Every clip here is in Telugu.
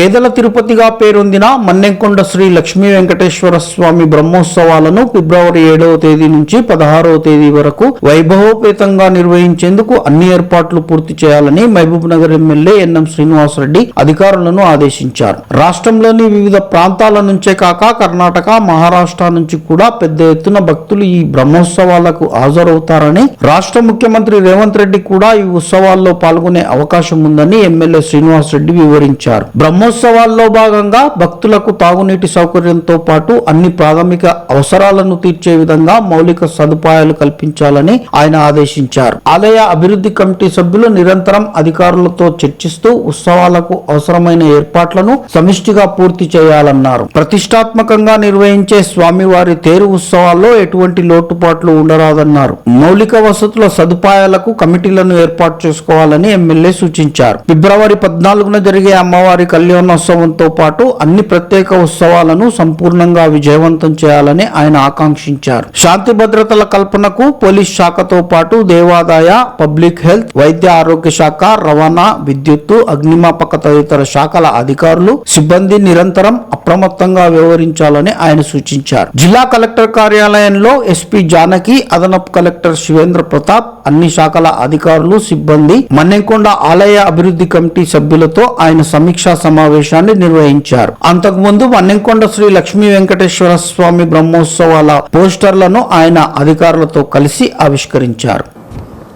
పేదల తిరుపతిగా పేరొందిన మన్నెంకొండ శ్రీ లక్ష్మీ వెంకటేశ్వర స్వామి బ్రహ్మోత్సవాలను ఫిబ్రవరి ఏడవ తేదీ నుంచి పదహారవ తేదీ వరకు వైభవోపేతంగా నిర్వహించేందుకు అన్ని ఏర్పాట్లు పూర్తి చేయాలని Mahabubnagar MLA N M Srinivas Reddy అధికారులను ఆదేశించారు. రాష్ట్రంలోని వివిధ ప్రాంతాల నుంచే కాక కర్ణాటక మహారాష్ట్ర నుంచి కూడా పెద్ద ఎత్తున భక్తులు ఈ బ్రహ్మోత్సవాలకు హాజరవుతారని రాష్ట్ర ముఖ్యమంత్రి రేవంత్ రెడ్డి కూడా ఈ ఉత్సవాల్లో పాల్గొనే అవకాశం ఉందని ఎమ్మెల్యే శ్రీనివాసరెడ్డి రెడ్డి వివరించారు బ్రహ్మోత్సవాల్లో భాగంగా భక్తులకు తాగునీటి సౌకర్యంతో పాటు అన్ని ప్రాథమిక అవసరాలను తీర్చే విధంగా మౌలిక సదుపాయాలు కల్పించాలని ఆయన ఆదేశించారు. ఆలయ అభివృద్ధి కమిటీ సభ్యులు నిరంతరం అధికారులతో చర్చిస్తూ ఉత్సవాలకు అవసరమైన ఏర్పాట్లను సమిష్టిగా పూర్తి చేయాలన్నారు. ప్రతిష్టాత్మకంగా నిర్వహించే స్వామివారి తేరు ఉత్సవాల్లో ఎటువంటి లోటుపాట్లు ఉండరాదన్నారు. మౌలిక వసతుల సదుపాయాలకు కమిటీలను ఏర్పాటు చేసుకోవాలని ఎమ్మెల్యే సూచించారు. ఫిబ్రవరి పద్నాలుగున జరిగే అమ్మవారి సువర్ణోత్సవంతో పాటు అన్ని ప్రత్యేక ఉత్సవాలను సంపూర్ణంగా విజయవంతం చేయాలని ఆయన ఆకాంక్షించారు. శాంతి భద్రతల కల్పనకు పోలీస్ శాఖతో పాటు దేవాదాయ పబ్లిక్ హెల్త్ వైద్య ఆరోగ్య శాఖ రవాణా విద్యుత్తు అగ్నిమాపక తదితర శాఖల అధికారులు సిబ్బంది నిరంతరం అప్రమత్తంగా వ్యవహరించాలని ఆయన సూచించారు. జిల్లా కలెక్టర్ కార్యాలయంలో ఎస్పీ జానకి అదనపు కలెక్టర్ శివేంద్ర ప్రతాప్ అన్ని శాఖల అధికారులు సిబ్బంది మన్నెంకొండ ఆలయ అభివృద్ధి కమిటీ సభ్యులతో ఆయన సమీక్షా సమావేశాన్ని నిర్వహించారు. అంతకుముందు మన్నెంకొండ శ్రీ లక్ష్మీ వెంకటేశ్వర స్వామి బ్రహ్మోత్సవాల పోస్టర్లను ఆయన అధికారులతో కలిసి ఆవిష్కరించారు.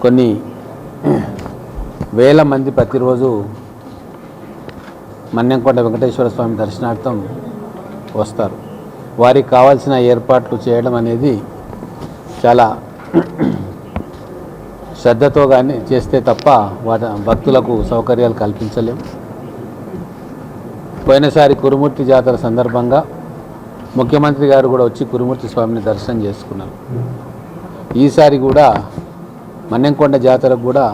కొన్ని వేల మంది ప్రతిరోజు మన్నెంకొండ వెంకటేశ్వర స్వామి దర్శనార్థం వస్తారు. వారికి కావాల్సిన ఏర్పాట్లు చేయడం అనేది చాలా శ్రద్ధతో కానీ చేస్తే తప్ప వాటి భక్తులకు సౌకర్యాలు కల్పించలేం. పోయినసారి కురుమూర్తి జాతర సందర్భంగా ముఖ్యమంత్రి గారు కూడా వచ్చి కురుమూర్తి స్వామిని దర్శనం చేసుకున్నారు. ఈసారి కూడా మన్నెంకొండ జాతరకు కూడా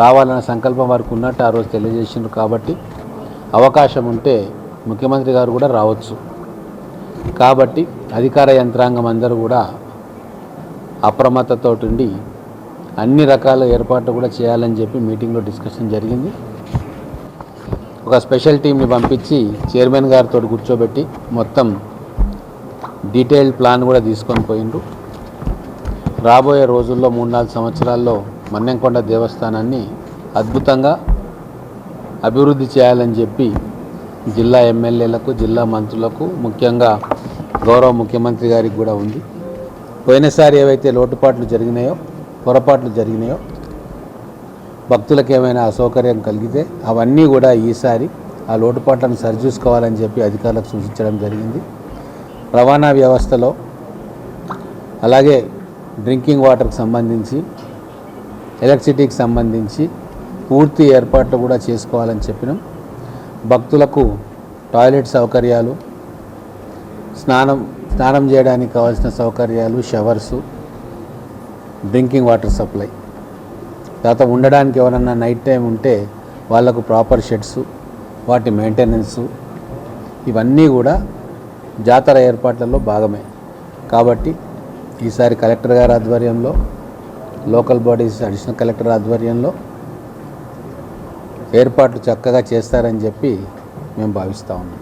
రావాలన్న సంకల్పం వారికి ఉన్నట్టు ఆ రోజు తెలియజేసిండ్రు కాబట్టి అవకాశం ఉంటే ముఖ్యమంత్రి గారు కూడా రావచ్చు. కాబట్టి అధికార యంత్రాంగం అందరూ కూడా అప్రమత్తతో ఉండి అన్ని రకాల ఏర్పాట్లు కూడా చేయాలని చెప్పి మీటింగ్లో డిస్కషన్ జరిగింది. ఒక స్పెషల్ టీంని పంపించి చైర్మన్ గారితో కూర్చోబెట్టి మొత్తం డీటెయిల్డ్ ప్లాన్ కూడా తీసుకొని పోయిండ్రు. రాబోయే రోజుల్లో మూడు నాలుగు సంవత్సరాల్లో మన్నెంకొండ దేవస్థానాన్ని అద్భుతంగా అభివృద్ధి చేయాలని చెప్పి జిల్లా ఎమ్మెల్యేలకు జిల్లా మంత్రులకు ముఖ్యంగా గౌరవ ముఖ్యమంత్రి గారికి కూడా ఉంది. పోయినసారి ఏవైతే లోటుపాట్లు జరిగినాయో పొరపాట్లు జరిగినాయో భక్తులకు ఏమైనా అసౌకర్యం కలిగితే అవన్నీ కూడా ఈసారి ఆ లోటుపాట్లను సరిచూసుకోవాలని చెప్పి అధికారులకు సూచించడం జరిగింది. రవాణా వ్యవస్థలో అలాగే డ్రింకింగ్ వాటర్కి సంబంధించి ఎలక్ట్రిసిటీకి సంబంధించి పూర్తి ఏర్పాట్లు కూడా చేసుకోవాలని చెప్పినాం. భక్తులకు టాయిలెట్ సౌకర్యాలు స్నానం స్నానం చేయడానికి కావాల్సిన సౌకర్యాలు షవర్సు డ్రింకింగ్ వాటర్ సప్లై. తర్వాత ఉండడానికి ఎవరన్నా నైట్ టైం ఉంటే వాళ్ళకు ప్రాపర్ షెడ్స్ వాటి మెయింటెనెన్స్ ఇవన్నీ కూడా జాతర ఏర్పాట్లలో భాగమే. కాబట్టి ఈసారి కలెక్టర్ గారి ఆధ్వర్యంలో లోకల్ బాడీస్ అడిషనల్ కలెక్టర్ ఆధ్వర్యంలో ఏర్పాట్లు చక్కగా చేస్తారని చెప్పి మేము భావిస్తూ ఉన్నాం.